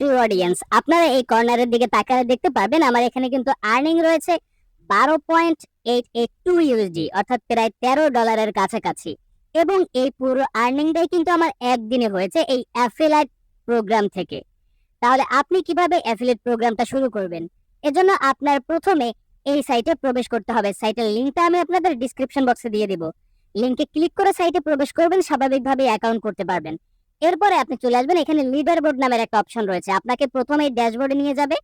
প্রিয় অডিয়েন্স আপনারা এই কর্নারের দিকে তাকালে দেখতে পারবেন আমার এখানে কিন্তু আর্নিং রয়েছে বারো point eight eight two USD অর্থাৎ প্রায় তেরো ডলারের কাছাকাছি। এবং এই পুরো আর্নিংটাই কিন্তু আমার একদিনে হয়েছে এই অ্যাফিলাইট প্রোগ্রাম থেকে। তাহলে আপনি কীভাবে অ্যাফিলেট প্রোগ্রামটা শুরু করবেন? এজন্য আপনার প্রথমে এই সাইটে প্রবেশ করতে হবে। সাইটের লিঙ্কটা আমি আপনাদের ডিসক্রিপশন বক্সে দিয়ে দিব। লিংকে ক্লিক করে সাইটে প্রবেশ করবেন স্বাভাবিকভাবে অ্যাকাউন্ট করতে পারবেন। এরপরে আপনি চলে আসবেন, এখানে লিডার বোর্ড নামের একটা অপশন রয়েছে। আপনাকে প্রথমে এই ড্যাশবোর্ডে নিয়ে যাবে।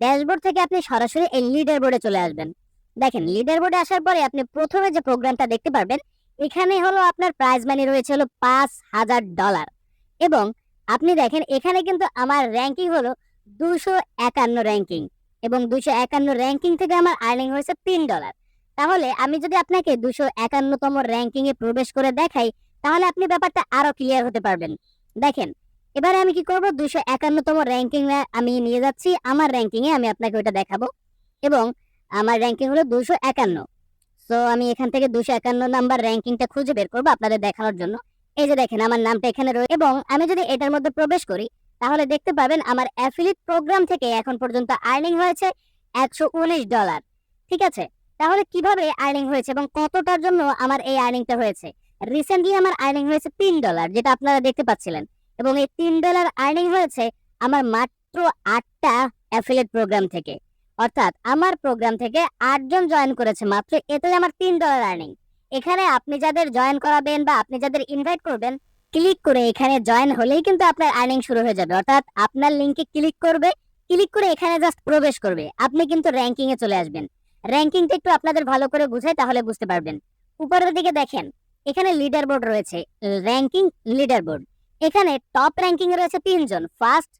ড্যাশবোর্ড থেকে আপনি সরাসরি এই লিডার বোর্ডে চলে আসবেন। দেখেন লিডার বোর্ডে আসার পরে আপনি প্রথমে যে প্রোগ্রামটা দেখতে পারবেন, এখানে হলো আপনার প্রাইজ মানি রয়েছে হলো পাঁচ হাজার ডলার এবং আপনি দেখেন, এখানে কিন্তু আমার র্যাঙ্কিং হলো দুশো একান্ন র্যাঙ্কিং এবং দুশো একান্ন র্যাঙ্কিং থেকে আমার আর্নিং হয়েছে তিন ডলার তাহলে আমি যদি আপনাকে দুশো একান্নতম র্যাঙ্কিং এ প্রবেশ করে দেখাই, তাহলে আপনি ব্যাপারটা আরও ক্লিয়ার হতে পারবেন। দেখেন, এবারে আমি কি করব? দুশো একান্নতম র্যাঙ্কিং আমি নিয়ে যাচ্ছি। আমার র্যাঙ্কিং এ আমি আপনাকে ওটা দেখাবো। এবং আমার র্যাঙ্কিং হলো দুশো একান্ন। সো আমি এখান থেকে দুশো একান্ন নাম্বার র্যাঙ্কিংটা খুঁজে বের করব আপনাদের দেখানোর জন্য। এই যে দেখেন, আমার নামটা এখানে রয়েছে এবং আমি যদি এটার মধ্যে প্রবেশ করি, তাহলে দেখতে পাবেন আমার অ্যাফিলিট প্রোগ্রাম থেকে এখন পর্যন্ত আর্নিং হয়েছে একশো উনিশ ডলার ঠিক আছে? তাহলে কীভাবে আর্নিং হয়েছে এবং কতটার জন্য আমার এই আর্নিংটা হয়েছে? রিসেন্টলি আমার আর্নিং হয়েছে তিন ডলার যেটা আপনারা দেখতে পাচ্ছিলেন। এবং এই তিন ডলার আর্নিং হয়েছে আমার মাত্র আটটা অ্যাফিলেট প্রোগ্রাম থেকে। অর্থাৎ আমার প্রোগ্রাম থেকে আটজন জয়েন করেছে মাত্র, এতে আমার তিন ডলার আর্নিং এখানে আপনি যাদের জয়েন করাবেন বা আপনি যাদের ইনভাইট করবেন ক্লিক করে এখানে জয়েন হলেই কিন্তু আপনার আর্নিং শুরু হয়ে যাবে। অর্থাৎ আপনার লিঙ্কে ক্লিক করবে ক্লিক করে এখানে জাস্ট প্রবেশ করবে। আপনি কিন্তু র্যাঙ্কিং এ চলে আসবেন। র্যাঙ্কিংটা একটু আপনাদের ভালো করে বুঝাই তাহলে বুঝতে পারবেন। উপরের দিকে দেখেন এখানে লিডার বোর্ড রয়েছে র্যাঙ্কিং লিডার বোর্ড এখানে টপ র্যাঙ্কিং রয়েছে তিনজন ফার্স্ট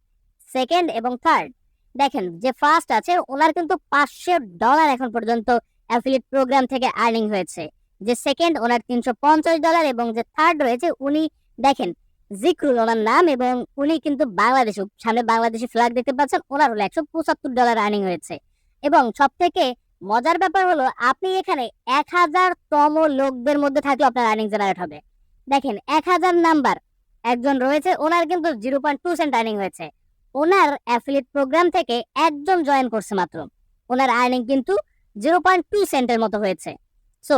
সেকেন্ড এবং থার্ড দেখেন, যে ফার্স্ট আছে, ওনার কিন্তু পাঁচশো ডলার এখন পর্যন্ত অ্যাফিলিয়েট প্রোগ্রাম থেকে আর্নিং হয়েছে। যে সেকেন্ড ওনার তিনশো পঞ্চাশ ডলার এবং যে থার্ড রয়েছে, উনি দেখেন, জিক্রুল ওনার নাম এবং উনি কিন্তু বাংলাদেশ, সামনে বাংলাদেশি ফ্ল্যাগ দেখতে পাচ্ছেন, ওনার হলো একশো পঁচাত্তর ডলার আর্নিং হয়েছে। এবং সব থেকে মজার ব্যাপার হলো, আপনি এখানে এক হাজার তম লোকদের মধ্যে থাকলে আপনার আর্নিং জেনারেট হবে। দেখেন, এক হাজার নাম্বার একজন রয়েছে, ওনার কিন্তু zero point two cent earning হয়েছে। ওনার অ্যাফিলিয়েট প্রোগ্রাম থেকে একজন জয়েন করছে মাত্র। ওনার আর্নিং কিন্তু জিরো পয়েন্ট টু সেন্টের মতো হয়েছে। সো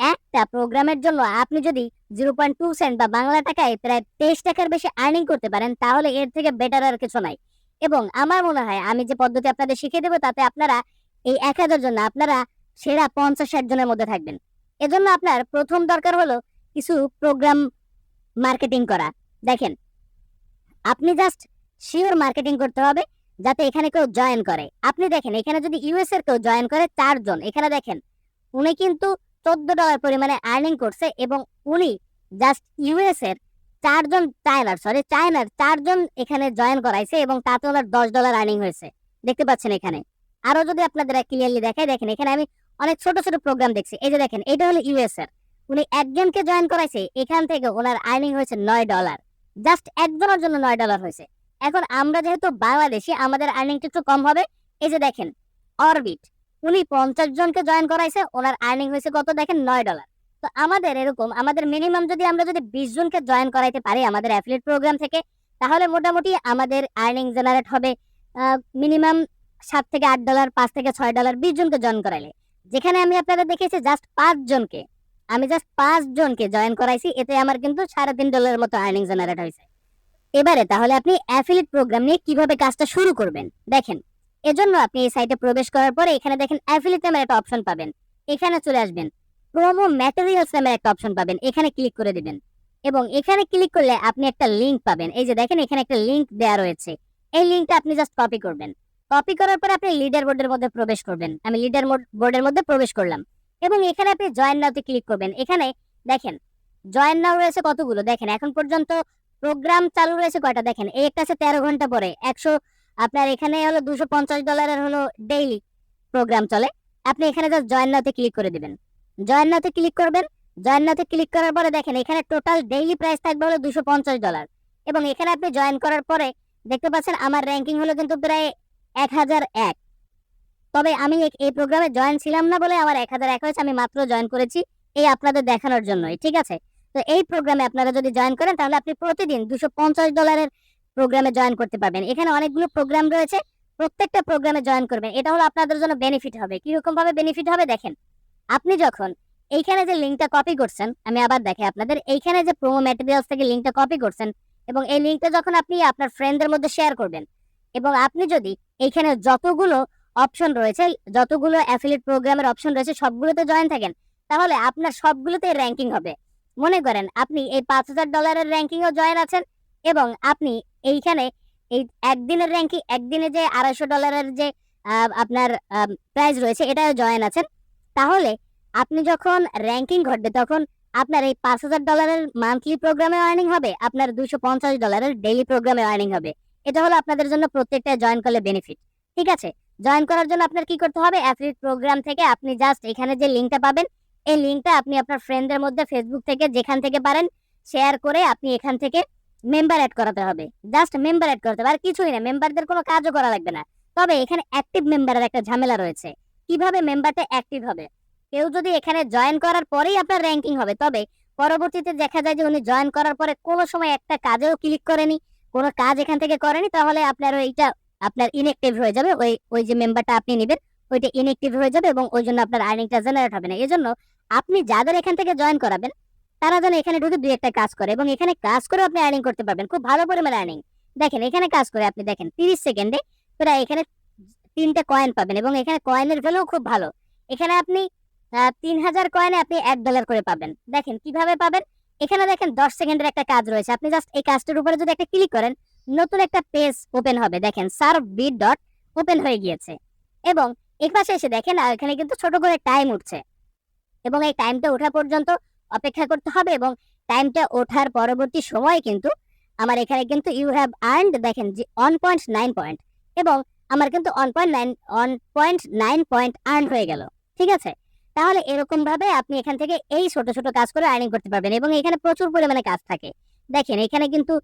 একটা প্রোগ্রামের জন্য আপনি যদি জিরো পয়েন্ট টু সেন্ট বা বাংলা টাকায় প্রায় তেইশ টাকার বেশি আর্নিং করতে পারেন, তাহলে এর থেকে বেটার আর কিছু নাই। এবং আমার মনে হয়, আমি যে পদ্ধতি আপনাদের শিখিয়ে দেবো, তাতে আপনারা এই এক হাজার জন্য আপনারা সেরা পঞ্চাশ ষাট জনের মধ্যে থাকবেন। এজন্য আপনার প্রথম দরকার হলো কিছু প্রোগ্রাম মার্কেটিং করা। দেখেন, আপনি জাস্ট শিওর মার্কেটিং করতে হবে যাতে এখানে কেউ জয়েন করে। আপনি দেখেন, এখানে যদি ইউএস এর কেউ জয়েন করে চারজন, এখানে দেখেন, উনি কিন্তু চোদ্দ ডলার পরিমাণে আর্নিং করছে এবং উনি জাস্ট ইউএস এর চারজন চায়নার সরি চায়নার চারজন এখানে জয়েন করাইছে এবং তাতে ওনার দশ ডলার আর্নিং হয়েছে। দেখতে পাচ্ছেন এখানে। আরও যদি আপনাদের ক্লিয়ারলি দেখাই, দেখেন এখানে আমি অনেক ছোট ছোট প্রোগ্রাম দেখছি। এই যে দেখেন এটা হলো ইউএস এর উনি একজনকে জয়েন করাইছে, এখান থেকে ওনার আর্নিং হয়েছে নয় ডলার জাস্ট একজনের জন্য নয় ডলার হয়েছে। এখন আমরা যেহেতু বাংলাদেশি, আমাদের আর্নিংটা একটু কম হবে। এই যে দেখেন অরবিট উনি পঞ্চাশ জনকে জয়েন করাইছে, ওনার আর্নিং হয়েছে কত? দেখেন নয় ডলার তো আমাদের এরকম, আমাদের মিনিমাম যদি আমরা যদি বিশ জনকে জয়েন করাইতে পারি আমাদের অ্যাফিলিয়েট প্রোগ্রাম থেকে, তাহলে মোটামুটি আমাদের আর্নিং জেনারেট হবে মিনিমাম সাত থেকে আট ডলার পাঁচ থেকে ছয় ডলার বিশ জনকে জয়েন করাইলে। যেখানে আমি আপনাদের দেখেছি জাস্ট পাঁচ জনকে। আমি জাস্ট পাঁচ জনকে জয়েন করাইছি, এতে আমার কিন্তু সাড়ে তিন ডলারের মতো আর্নিং জেনারেট হয়েছে এবারে তাহলে আপনি অ্যাফিলিয়েট প্রোগ্রাম নিয়ে কীভাবে কাজটা শুরু করবেন? দেখেন, এজন্য আপনি এই সাইটে প্রবেশ করার পরে এখানে দেখেন অ্যাফিলিয়েট নামের একটা অপশন পাবেন। এখানে চলে আসবেন প্রোমো ম্যাটেরিয়ালস নামের একটা অপশন পাবেন। এখানে ক্লিক করে দিবেন। এবং এখানে ক্লিক করলে আপনি একটা লিংক পাবেন। এই যে দেখেন, এখানে একটা লিংক দেওয়া রয়েছে। এই লিংকটা আপনি জাস্ট কপি করবেন। কপি করার পর আপনি লিডার বোর্ডের মধ্যে প্রবেশ করবেন। আমি লিডার বোর্ডের মধ্যে প্রবেশ করলাম। এবং এখানে আপনি জয়েন নাওতে ক্লিক করবেন। এখানে দেখেন জয়েন নাও রয়েছে কতগুলো? দেখেন, এখন পর্যন্ত প্রোগ্রাম চালু রয়েছে কয়টা? দেখেন, এই একটা আছে তেরো ঘণ্টা পরে। একশো, আপনার এখানে হলো দুশো পঞ্চাশ ডলারের হলো ডেইলি প্রোগ্রাম চলে। আপনি এখানে জাস্ট জয়েন নাওতে ক্লিক করে দিবেন। জয়েন নাওতে ক্লিক করবেন। জয়েন নাওতে ক্লিক করার পরে দেখেন, এখানে টোটাল ডেইলি প্রাইস থাকবে হলো দুশো পঞ্চাশ ডলার এবং এখানে আপনি জয়েন করার পরে দেখতে পাচ্ছেন, আমার র্যাঙ্কিং হলো কিন্তু প্রায় এক হাজার এক। তবে আমি এই প্রোগ্রামে জয়েন ছিলাম না বলে আমার এক হাজার এক হয়েছে, আমি মাত্র জয়েন করেছি এই আপনাদের দেখানোর জন্যই, ঠিক আছে? তো এই প্রোগ্রামে আপনারা যদি জয়েন করেন, তাহলে আপনি প্রতিদিন দুশো পঞ্চাশ ডলারের প্রোগ্রামে জয়েন করতে পারবেন। এখানে অনেকগুলো প্রোগ্রাম রয়েছে, প্রত্যেকটা প্রোগ্রামে জয়েন করবেন। এটা হলো আপনাদের জন্য বেনিফিট হবে। কীরকম ভাবে বেনিফিট হবে দেখেন, আপনি যখন এইখানে যে লিঙ্কটা কপি করছেন, আমি আবার দেখে আপনাদের, এইখানে যে প্রোমো ম্যাটেরিয়ালস থেকে লিঙ্কটা কপি করছেন, এবং এই লিঙ্কটা যখন আপনি আপনার ফ্রেন্ডদের মধ্যে শেয়ার করবেন এবং আপনি যদি এইখানে যতগুলো অপশন রয়েছে, যতগুলো অ্যাফিলিয়েট প্রোগ্রামের অপশন রয়েছে, সবগুলোতে জয়েন থাকেন, তাহলে আপনার সবগুলোতে র্যাঙ্কিং হবে। মনে করেন আপনি এই পাঁচ হাজার ডলারের র্যাঙ্কিংও জয়েন আছেন এবং আপনি এইখানে এই একদিনের র্যাঙ্কিং একদিনে যে আড়াইশো ডলারের যে আপনার প্রাইস রয়েছে এটাও জয়েন আছেন। তাহলে আপনি যখন র্যাঙ্কিং ঘটবে, তখন আপনার এই পাঁচ হাজার ডলারের মান্থলি প্রোগ্রামে আর্নিং হবে, আপনার দুশো পঞ্চাশ ডলারের ডেইলি প্রোগ্রামে আর্নিং হবে। এটা হলো আপনাদের জন্য প্রত্যেকটা জয়েন করলে বেনিফিট ঠিক আছে? জয়েন করার জন্য আপনার কি করতে হবে? অ্যাফিলিয়েট প্রোগ্রাম থেকে আপনি জাস্ট এখানে যে লিঙ্কটা পাবেন, এই লিঙ্কটা আপনি আপনার ফ্রেন্ডদের মধ্যে ফেসবুক থেকে যেখান থেকে পারেন শেয়ার করে আপনি এখান থেকে মেম্বার অ্যাড করাতে হবে। জাস্ট মেম্বার অ্যাড করতে হবে, আর কিছুই না মেম্বারদের কোনো কাজও করা লাগবে না। তবে এখানে অ্যাক্টিভ মেম্বারের একটা ঝামেলা রয়েছে। কীভাবে মেম্বারটা অ্যাক্টিভ হবে? কেউ যদি এখানে জয়েন করার পরেই আপনার র্যাঙ্কিং হবে, তবে পরবর্তীতে দেখা যায় যে উনি জয়েন করার পরে কোনো সময় একটা কাজেও ক্লিক করেনি কোনো কাজ এখান থেকে করেনি, তাহলে আপনার ওইটা আপনার ইনএক্টিভ হয়ে যাবে। ওই ওই যে মেম্বারটা আপনি নেবেন, ওইটা ইনএক্টিভ হয়ে যাবে এবং ওই জন্য আপনার আর্নিংটা জেনারেট হবে না। এজন্য আপনি যাদের এখান থেকে জয়েন করাবেন, তারা যেন এখানে ঢুকে দুই একটা কাজ করে এবং এখানে কাজ করে আপনি আর্নিং করতে পারবেন। খুব ভালো পরিমাণে আর্নিং দেখেন, এখানে কাজ করে আপনি দেখেন, তিরিশ সেকেন্ডে প্রায় এখানে তিনটে কয়েন পাবেন এবং এখানে কয়েনের ভ্যালু খুব ভালো। এখানে আপনি তিন হাজার কয়েনে আপনি এক ডলার করে পাবেন। দেখেন, কীভাবে পাবেন? এখানে দেখেন দশ সেকেন্ডের একটা কাজ রয়েছে। আপনি জাস্ট এই কাজটার উপরে যদি একটা ক্লিক করেন, নতুন একটা পেজ ওপেন হবে। দেখেন সার্ভ বিট ডট ওপেন হয়ে গিয়েছে। এবং এই পাশে এসে দেখেন এখানে কিন্তু ছোট করে টাইম উঠছে। এবং এই টাইমটা ওঠা পর্যন্ত অপেক্ষা করতে হবে এবং টাইমটা ওঠার পরবর্তী সময় কিন্তু আমার এখানে কিন্তু ইউ হ্যাভ আর্নড দেখেন যে ওয়ান পয়েন্ট নাইন পয়েন্ট এবং আমার কিন্তু one point nine one point nine point earn হয়ে গেল। ঠিক আছে? তাহলে এরকম ভাবে আপনি এখান থেকে এই ছোট ছোট কাজ করে আর্নিং করতে পারবেন এবং এখানে প্রচুর পরিমাণে কাজ থাকে। দেখেন, এখানে কিন্তু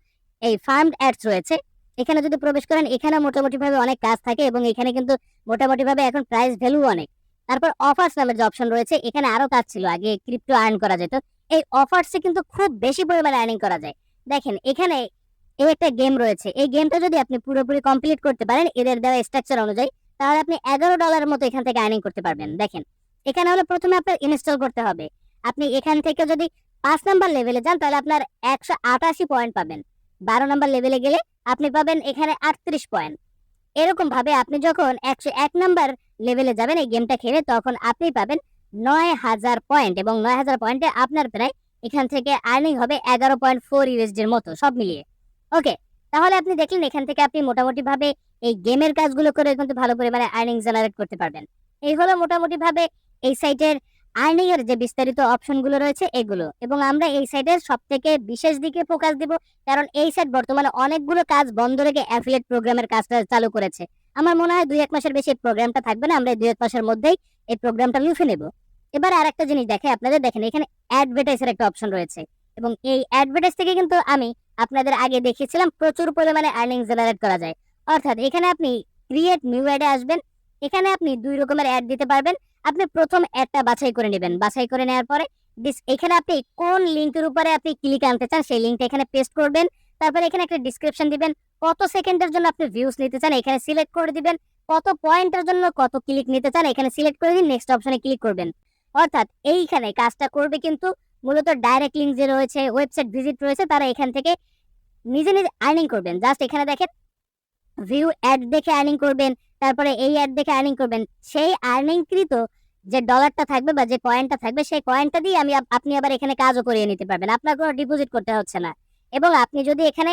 এই ফার্ম অ্যাডস রয়েছে। এখানে যদি প্রবেশ করেন এখানে মোটামুটি ভাবে অনেক কাজ থাকে এবং এখানে কিন্তু মোটামুটি ভাবে এখন প্রাইস ভ্যালু অনেক। তারপর অফার্স নামের যে অপশন রয়েছে, এখানে আরও কাজ ছিল, আগে ক্রিপ্টো আর্ন করা যেত। এই অফার্সে কিন্তু খুব বেশি পরিমাণে আর্নিং করা যায়। দেখেন, এখানে এই একটা গেম রয়েছে। এই গেমটা যদি আপনি পুরোপুরি কমপ্লিট করতে পারেন, এদের দেওয়া স্ট্রাকচার অনুযায়ী, তাহলে আপনি এগারো ডলারের মতো এখান থেকে আর্নিং করতে পারবেন। দেখেন এখানে হলো প্রথমে আপনার ইনস্টল করতে হবে। আপনি এখান থেকে যদি পাঁচ নাম্বার লেভেলে যান, তাহলে আপনার একশো আটাশি পয়েন্ট পাবেন। বারো নাম্বার লেভেলে গেলে আপনি পাবেন এখানে আটত্রিশ পয়েন্ট এরকম ভাবে আপনি যখন একশো এক নাম্বার লেভেলে যাবেন এই গেমটা খেলে, তখন আপনি পাবেন নয় হাজার পয়েন্ট এবং নয় হাজার পয়েন্টে আপনার প্রায় এখান থেকে আর্নিং হবে এগারো পয়েন্ট ফোর ইউএসডির মতো, সব মিলিয়ে। ওকে তাহলে আপনি দেখলেন এখান থেকে আপনি মোটামুটি ভাবে এই গেমের কাজগুলো করে কিন্তু ভালো পরিমাণে আর্নিং জেনারেট করতে পারবেন। এই হলো মোটামুটি ভাবে এই সাইটের আর্নিং এর যে বিস্তারিত অপশনগুলো রয়েছে এগুলো। এবং আমরা এই সাইটের সব থেকে বিশেষ দিকে ফোকাস দিব, কারণ এই সাইট বর্তমানে অনেকগুলো কাজ বন্ধ রেখে অ্যাফিলিয়েট প্রোগ্রামের কাজটা চালু করেছে। আমার মনে হয় দুই এক মাসের বেশি প্রোগ্রামটা থাকবে না, আমরা দুই এক মাসের মধ্যেই এই প্রোগ্রামটা লুফে নেব। এবার আর একটা জিনিস দেখে, আপনাদের দেখেন, এখানে অ্যাডভার্টাইজের একটা অপশন রয়েছে। এবং এই অ্যাডভার্টাইজ থেকে কিন্তু আমি আপনাদের আগে দেখিয়েছিলাম, প্রচুর পরিমাণে আর্নিং জেনারেট করা যায়। অর্থাৎ এখানে আপনি ক্রিয়েট নিউ অ্যাডে আসবেন, এখানে আপনি দুই রকমের অ্যাড দিতে পারবেন। আপনি প্রথম অ্যাডটা বাছাই করে নেবেন। বাছাই করে নেওয়ার পরে dis- এখানে আপনি কোন লিঙ্কের উপরে আপনি ক্লিক আনতে চান সেই লিঙ্কটা এখানে পেস্ট করবেন। তারপরে এখানে একটা ডিসক্রিপশন দিবেন, কত সেকেন্ডের জন্য আপনি ভিউজ নিতে চান এখানে সিলেক্ট করে দিবেন, কত পয়েন্টের জন্য কত ক্লিক নিতে চান এখানে সিলেক্ট করে দিন নেক্সট অপশনে ক্লিক করবেন। অর্থাৎ এইখানে কাজটা করবে কিন্তু মূলত ডাইরেক্ট লিঙ্ক যে রয়েছে ওয়েবসাইট ভিজিট রয়েছে, তারা এখান থেকে নিজে নিজে আর্নিং করবেন। জাস্ট এখানে দেখেন ভিউ অ্যাড দেখে আর্নিং করবেন। তারপরে এই অ্যাড দেখে আর্নিং করবেন। সেই আর্নিংকৃত যে ডলারটা থাকবে বা যে কয়েনটা থাকবে, সেই কয়েনটা দিয়ে আমি আপনি আবার এখানে কাজও করিয়ে নিতে পারবেন। আপনার কোনো ডিপোজিট করতে হচ্ছে না। এবং আপনি যদি এখানে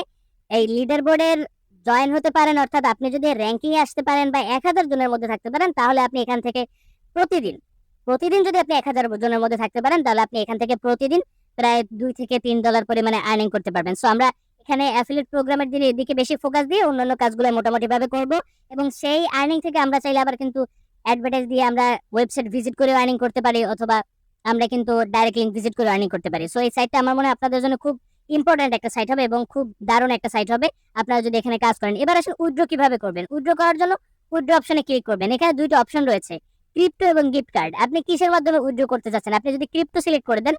এই লিডার বোর্ডের জয়েন হতে পারেন, অর্থাৎ আপনি যদি র্যাঙ্কিং আসতে পারেন বা এক হাজার জনের মধ্যে থাকতে পারেন, তাহলে আপনি এখান থেকে প্রতিদিন প্রতিদিন যদি আপনি এক হাজার জনের মধ্যে থাকতে পারেন, তাহলে আপনি এখান থেকে প্রতিদিন প্রায় দুই থেকে তিন ডলার পরিমাণে আর্নিং করতে পারবেন। সো আমরা এখানে অ্যাফিলিয়েট প্রোগ্রামের দিকে এদিকে বেশি ফোকাস দিয়ে অন্যান্য কাজগুলো মোটামুটি ভাবে করব এবং সেই আর্নিং থেকে আমরা চাইলে আবার কিন্তু অ্যাডভার্টাইজ দিয়ে আমরা ওয়েবসাইট ভিজিট করে আর্নিং করতে পারি অথবা আমরা কিন্তু ডাইরেক্ট লিঙ্ক ভিজিট করে আর্নিং করতে পারি। সো এই সাইটটা আমার মনে হয় আপনাদের জন্য খুব ইম্পর্ট্যান্ট একটা সাইট হবে এবং খুব দারুণ একটা সাইট হবে। আপনারা যদি এখানে কাজ করেন, এবার আসলে উইড্রো কীভাবে করবেন? উইথড্র করার জন্য উইড্রো অপশনে ক্লিক করবেন। এখানে দুইটা অপশন রয়েছে ক্রিপ্টো এবং গিফট কার্ড আপনি কিসের মাধ্যমে উইড্রো করতে চাচ্ছেন? আপনি যদি ক্রিপ্টো সিলেক্ট করে দেন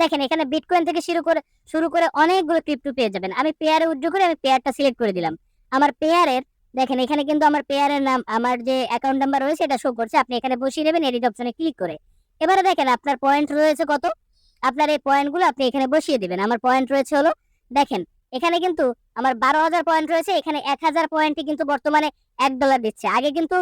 দেখেন, এখানে বিটকয়েন থেকে শুরু করে শুরু করে অনেকগুলো ক্রিপ্টো পেয়ে যাবেন। আমি পেয়ারে উজ্জ্ব করে আমি পেয়ারটা সিলেক্ট করে দিলাম। আমার পেয়ারের দেখেন, এখানে কিন্তু আমার পেয়ারের নাম, আমার যে অ্যাকাউন্ট নাম্বার রয়েছে, এটা শো করছে। আপনি এখানে বসিয়ে নেবেন এডিট অপশনে ক্লিক করে। এবারে দেখেন, আপনার পয়েন্ট রয়েছে কত? আপনার এই পয়েন্টগুলো আপনি এখানে বসিয়ে দিবেন। আমার পয়েন্ট রয়েছে হলো, দেখেন, এখানে কিন্তু আমার বারো হাজার পয়েন্ট রয়েছে। এখানে এক হাজার পয়েন্টই কিন্তু বর্তমানে এক ডলার দিচ্ছে। আগে কিন্তু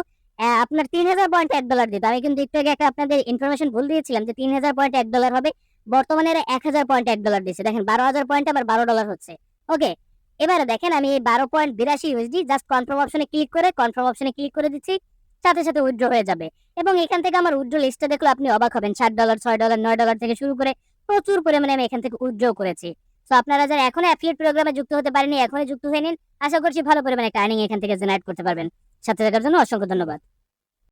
আপনার তিন হাজার পয়েন্ট এক ডলার দিত। আমি কিন্তু একটু আগে একটা আপনাদের ইনফরমেশন ভুল দিয়েছিলাম যে তিন হাজার পয়েন্ট এক ডলার হবে। বর্তমানে এরা এক হাজার পয়েন্ট এক ডলার দিচ্ছে দেখেন, বারো হাজার পয়েন্ট আমার বারো ডলার হচ্ছে। ওকে এবারে দেখেন আমি এই বারো পয়েন্ট বিরাশি ইউএসডি জাস্ট কনফার্ম অপশনে ক্লিক করে কনফার্ম অপশনে ক্লিক করে দিচ্ছি, সাথে সাথে উইথড্র হয়ে যাবে। এবং এখান থেকে আমার উইথড্র লিস্টটা দেখলে আপনি অবাক হবেন সাত ডলার ছয় ডলার নয় ডলার থেকে শুরু করে প্রচুর পরিমাণে আমি এখান থেকে উইথড্র করেছি। তো আপনারা যারা এখনও অ্যাফিলিয়েট প্রোগ্রামে যুক্ত হতে পারেনি এখনই যুক্ত হয়ে নিন। আশা করছি ভালো পরিমাণে একটা আর্নিং এখান থেকে জেনারেট করতে পারবেন। সাথে থাকার জন্য অসংখ্য ধন্যবাদ।